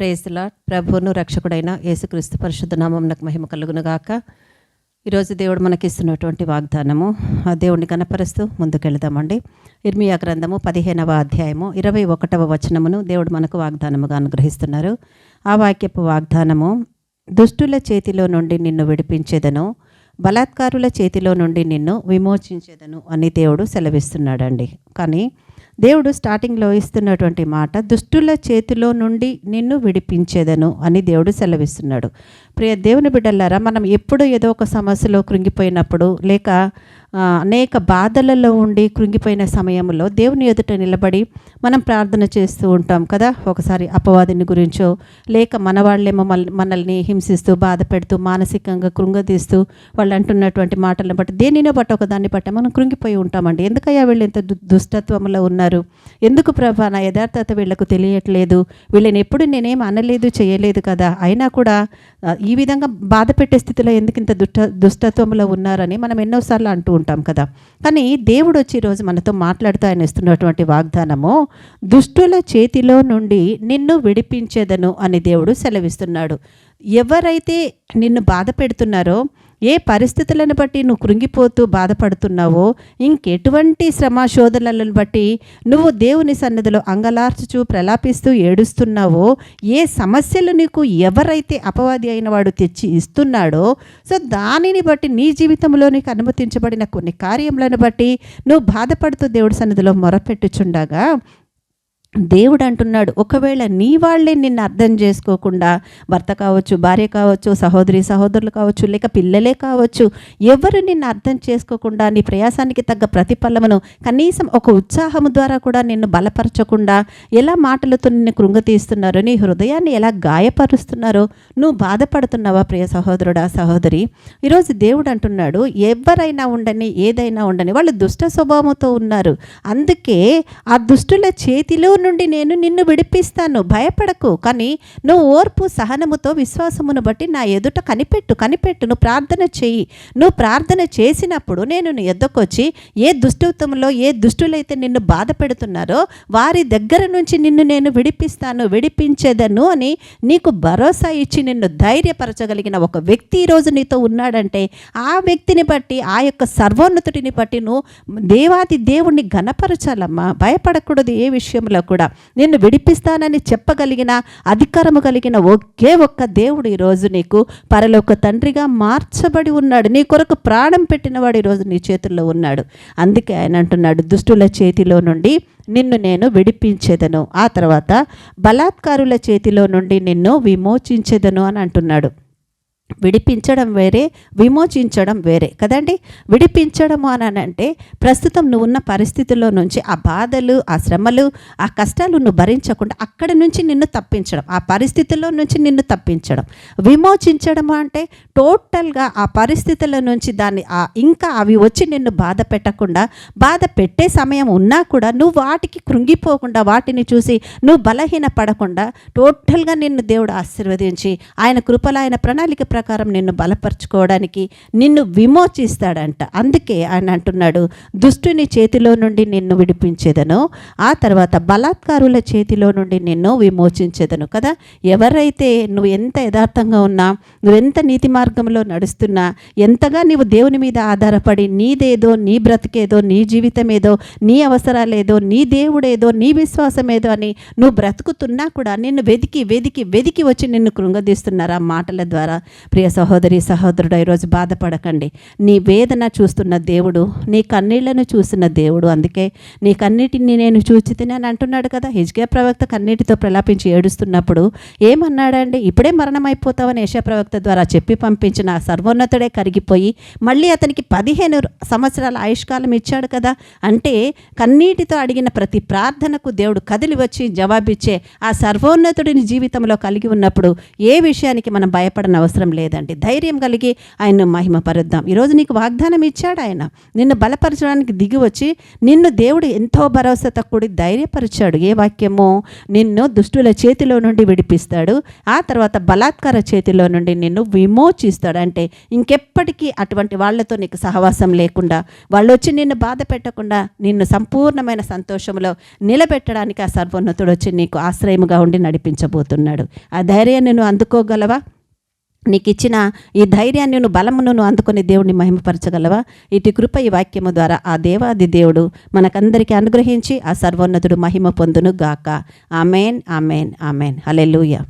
ప్రేసులా ప్రభువును రక్షకుడైన యేసుక్రీస్తు పరిశుద్ధ నామంనకు మహిమ కలుగునుగాక. ఈరోజు దేవుడు మనకిస్తున్నటువంటి వాగ్దానము ఆ దేవుడిని కనపరుస్తూ ముందుకెళ్దామండి. ఇర్మియా గ్రంథము పదిహేనవ అధ్యాయము ఇరవై ఒకటవ వచనమును దేవుడు మనకు వాగ్దానముగా అనుగ్రహిస్తున్నారు. ఆ వాక్యపు వాగ్దానము దుష్టుల చేతిలో నుండి నిన్ను విడిపించేదను బలాత్కారుల చేతిలో నుండి నిన్ను విమోచించేదను అని దేవుడు సెలవిస్తున్నాడండి. కానీ దేవుడు స్టార్టింగ్లో ఇస్తున్నటువంటి మాట దుష్టుల చేతిలో నుండి నిన్ను విడిపించేదను అని దేవుడు సెలవిస్తున్నాడు. ప్రియ దేవుని బిడ్డలారా మనం ఎప్పుడు ఏదో ఒక సమస్యలో కృంగిపోయినప్పుడు లేక అనేక బాధలలో ఉండి కృంగిపోయిన సమయంలో దేవుని ఎదుట నిలబడి మనం ప్రార్థన చేస్తూ ఉంటాం కదా. ఒకసారి అపవాదిని గురించో లేక మన వాళ్ళేమో మల్- మనల్ని హింసిస్తూ బాధ పెడుతూ మానసికంగా కృంగదీస్తూ వాళ్ళు అంటున్నటువంటి మాటలను బట్టి దేనినో బట్టి ఒక దాన్ని బట్టి మనం కృంగిపోయి ఉంటామండి. ఎందుకయ్యా వీళ్ళు ఇంత దు- దుష్టత్వంలో ఉన్నారు? ఎందుకు ప్రభా నా యథార్థత వీళ్ళకు తెలియట్లేదు? వీళ్ళని ఎప్పుడు నేనేం అనలేదు చేయలేదు కదా. అయినా కూడా ఈ విధంగా బాధ పెట్టే స్థితిలో ఎందుకు ఇంత దుష్ట దుష్టత్వంలో ఉన్నారని మనం ఎన్నోసార్లు అంటూ ఉంటాం కదా. కానీ దేవుడు వచ్చి ఈరోజు మనతో మాట్లాడుతూ ఆయన ఇస్తున్నటువంటి వాగ్దానము దుష్టుల చేతిలో నుండి నిన్ను విడిపించేదను అని దేవుడు సెలవిస్తున్నాడు. ఎవరైతే నిన్ను బాధ పెడుతున్నారో ఏ పరిస్థితులను బట్టి నువ్వు కృంగిపోతూ బాధపడుతున్నావో ఇంకెటువంటి శ్రమ శోధనలను బట్టి నువ్వు దేవుని సన్నిధిలో అంగలార్చుచూ ప్రలాపిస్తూ ఏడుస్తున్నావో ఏ సమస్యలు నీకు ఎవరైతే అపవాది అయిన వాడు తెచ్చి ఇస్తున్నాడో సో దానిని బట్టి నీ జీవితంలో నీకు అనుమతించబడిన కొన్ని కార్యములను బట్టి నువ్వు బాధపడుతూ దేవుడి సన్నిధిలో మొరపెట్టుచుండగా దేవుడు అంటున్నాడు ఒకవేళ నీ వాళ్ళే నిన్ను అర్థం చేసుకోకుండా భర్త కావచ్చు భార్య కావచ్చు సహోదరి సహోదరులు కావచ్చు లేక పిల్లలే కావచ్చు ఎవరు నిన్ను అర్థం చేసుకోకుండా నీ ప్రయాసానికి తగ్గ ప్రతిఫలమును కనీసం ఒక ఉత్సాహము ద్వారా కూడా నిన్ను బలపరచకుండా ఎలా మాటలతో నిన్ను కృంగతీస్తున్నారో నీ హృదయాన్ని ఎలా గాయపరుస్తున్నారో నువ్వు బాధపడుతున్నావా ప్రియ సహోదరుడా సహోదరి? ఈరోజు దేవుడు అంటున్నాడు ఎవరైనా ఉండని ఏదైనా ఉండని వాళ్ళు దుష్ట స్వభావంతో ఉన్నారు. అందుకే ఆ దుష్టుల చేతిలో నుండి నేను నిన్ను విడిపిస్తాను. భయపడకు. కానీ నువ్వు ఓర్పు సహనముతో విశ్వాసమును బట్టి నా ఎదుట కనిపెట్టు కనిపెట్టు. నువ్వు ప్రార్థన చెయ్యి నువ్వు ప్రార్థన చేసినప్పుడు నేను నీ ఎద్దకొచ్చి ఏ దుష్టత్వంలో ఏ దుష్టులైతే నిన్ను బాధ పెడుతున్నారో వారి దగ్గర నుంచి నిన్ను నేను విడిపిస్తాను విడిపించేదను అని నీకు భరోసా ఇచ్చి నిన్ను ధైర్యపరచగలిగిన ఒక వ్యక్తి ఈరోజు నీతో ఉన్నాడంటే ఆ వ్యక్తిని బట్టి ఆ యొక్క సర్వోన్నతుడిని బట్టి నువ్వు దేవాది దేవుణ్ణి ఘనపరచాలమ్మా. భయపడకూడదు ఏ విషయంలో కూడా. నిన్ను విడిపిస్తానని చెప్పగలిగిన అధికారము కలిగిన ఒకే ఒక్క దేవుడు ఈరోజు నీకు పరలోక తండ్రిగా మార్చబడి ఉన్నాడు. నీ కొరకు ప్రాణం పెట్టినవాడు ఈరోజు నీ చేతుల్లో ఉన్నాడు. అందుకే ఆయన అంటున్నాడు దుష్టుల చేతిలో నుండి నిన్ను నేను విడిపించేదను. ఆ తర్వాత బలాత్కారుల చేతిలో నుండి నిన్ను విమోచించేదను అని అంటున్నాడు. విడిపించడం వేరే విమోచించడం వేరే. కదండి? విడిపించడం అని అంటే ప్రస్తుతం నువ్వు ఉన్న పరిస్థితుల్లో నుంచి ఆ బాధలు ఆ శ్రమలు ఆ కష్టాలు నువ్వు భరించకుండా అక్కడి నుంచి నిన్ను తప్పించడం ఆ పరిస్థితుల్లో నుంచి నిన్ను తప్పించడం. విమోచించడం అంటే టోటల్గా ఆ పరిస్థితుల నుంచి దాన్ని ఆ ఇంకా అవి వచ్చి నిన్ను బాధ పెట్టకుండా బాధ పెట్టే సమయం ఉన్నా కూడా నువ్వు వాటికి కృంగిపోకుండా వాటిని చూసి నువ్వు బలహీన పడకుండా టోటల్గా నిన్ను దేవుడు ఆశీర్వదించి ఆయన కృపల ఆయన ప్రణాళిక ప్రకారం నిన్ను బలపరచుకోవడానికి నిన్ను విమోచిస్తాడంట. అందుకే ఆయన అంటున్నాడు దుష్టుని చేతిలో నుండి నిన్ను విడిపించేదను ఆ తర్వాత బలాత్కారుల చేతిలో నుండి నిన్ను విమోచించేదను కదా. ఎవరైతే నువ్వు ఎంత యథార్థంగా ఉన్నా నువ్వెంత నీతి మార్గంలో నడుస్తున్నా ఎంతగా నీవు దేవుని మీద ఆధారపడి నీదేదో నీ బ్రతికేదో నీ జీవితం ఏదో నీ అవసరాలేదో నీ దేవుడేదో నీ విశ్వాసం ఏదో అని నువ్వు బ్రతుకుతున్నా కూడా నిన్ను వెదికి వెదికి వెదికి వచ్చి నిన్ను కృంగదీస్తున్నారు ఆ మాటల ద్వారా. ప్రియ సహోదరి సహోదరుడు ఈరోజు బాధపడకండి. నీ వేదన చూస్తున్న దేవుడు నీ కన్నీళ్ళను చూసిన దేవుడు. అందుకే నీ కన్నీటిని నేను చూచితిని అని అంటున్నాడు కదా. హిజ్గే ప్రవక్త కన్నీటితో ప్రలాపించి ఏడుస్తున్నప్పుడు ఏమన్నాడండి ఇప్పుడే మరణం అయిపోతావని యశా ప్రవక్త ద్వారా చెప్పి పంపించిన సర్వోన్నతుడే కరిగిపోయి మళ్ళీ అతనికి పదిహేను సంవత్సరాల ఆయుష్కాలం ఇచ్చాడు కదా. అంటే కన్నీటితో అడిగిన ప్రతి ప్రార్థనకు దేవుడు కదిలి వచ్చి జవాబిచ్చే ఆ సర్వోన్నతుడిని జీవితంలో కలిగి ఉన్నప్పుడు ఏ విషయానికి మనం భయపడన అవసరం లేదండి. ధైర్యం కలిగి ఆయన్ను మహిమపరుద్దాం. ఈరోజు నీకు వాగ్దానం ఇచ్చాడు ఆయన. నిన్ను బలపరచడానికి దిగి వచ్చి నిన్ను దేవుడు ఎంతో భరోసాతో కూడి ధైర్యపరిచాడు. ఏ వాక్యమో నిన్ను దుష్టుల చేతిలో నుండి విడిపిస్తాడు. ఆ తర్వాత బలాత్కార చేతిలో నుండి నిన్ను విమోచిస్తాడు. అంటే ఇంకెప్పటికీ అటువంటి వాళ్ళతో నీకు సహవాసం లేకుండా వాళ్ళు వచ్చి నిన్ను బాధ పెట్టకుండా నిన్ను సంపూర్ణమైన సంతోషంలో నిలబెట్టడానికి ఆ సర్వోన్నతుడు వచ్చి నీకు ఆశ్రయముగా ఉండి నడిపించబోతున్నాడు. ఆ ధైర్యాన్ని నువ్వు అందుకోగలవా? నీకు ఇచ్చిన ఈ ధైర్యాన్ని నువ్వు బలమును నువ్వు అందుకొని దేవుడిని మహిమపరచగలవా? ఇటు కృప ఈ వాక్యము ద్వారా ఆ దేవాది దేవుడు మనకందరికీ అనుగ్రహించి ఆ సర్వోన్నతుడు మహిమ పొందును గాక ఆమెన్ ఆమెన్ ఆమెన్. హలెలుయా